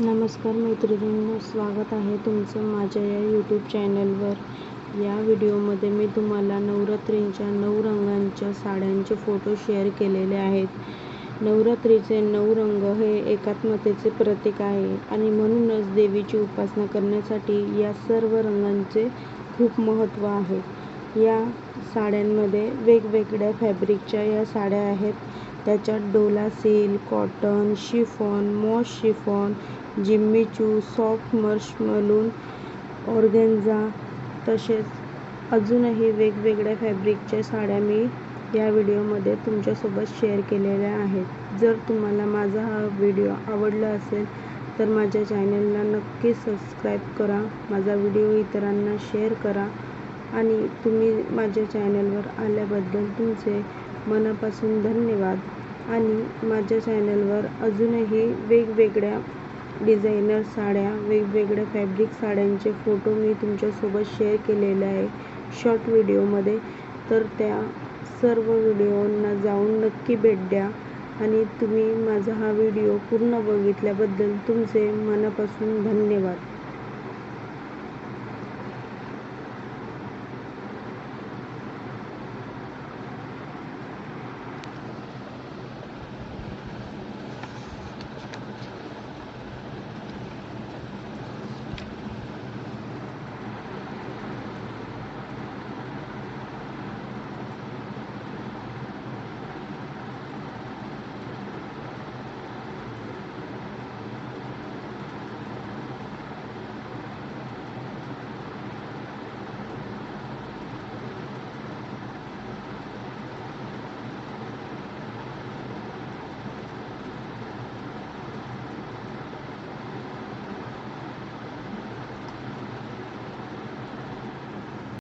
नमस्कार मैत्रिणींनो स्वागत आहे तुमचं माझ्या या यूट्यूब चॅनलवर या व्हिडिओमध्ये मी तुम्हाला नवरात्रींच्या नऊ रंगांच्या साड्यांचे फोटो शेअर केलेले आहेत. नवरात्रीचे नऊ रंग हे एकात्मतेचे प्रतीक आहे आणि म्हणूनच देवीची उपासना करण्यासाठी या सर्व रंगांचे खूप महत्त्व आहे. या साड्यांमध्ये वेगवेगळ्या फॅब्रिकच्या या साड्या आहेत. त्याच्यात Dola silk cotton chiffon moss chiffon Jimmy Choo soft मर्शमलून organza तसेच अजूनही वेगवेगळ्या फॅब्रिकच्या साड्या मी या व्हिडिओमध्ये तुमच्यासोबत शेअर केलेल्या आहेत. जर तुम्हाला माझा हा व्हिडिओ आवडला असेल तर माझ्या चॅनलला नक्की सबस्क्राईब करा माझा व्हिडिओ इतरांना शेअर करा. आणि तुम्ही माझ्या चॅनलवर आल्याबद्दल तुमचे मनापासून धन्यवाद. आणि माझ्या चॅनलवर अजूनही वेगवेगळ्या डिझायनर साड्या वेगवेगळ्या फॅब्रिक साड्यांचे फोटो मी तुमच्यासोबत शेअर केलेले आहे शॉर्ट व्हिडिओमध्ये. तर त्या सर्व व्हिडिओंना जाऊन नक्की भेट द्या आणि तुम्ही माझा हा व्हिडिओ पूर्ण बघितल्याबद्दल तुमचे मनापासून धन्यवाद.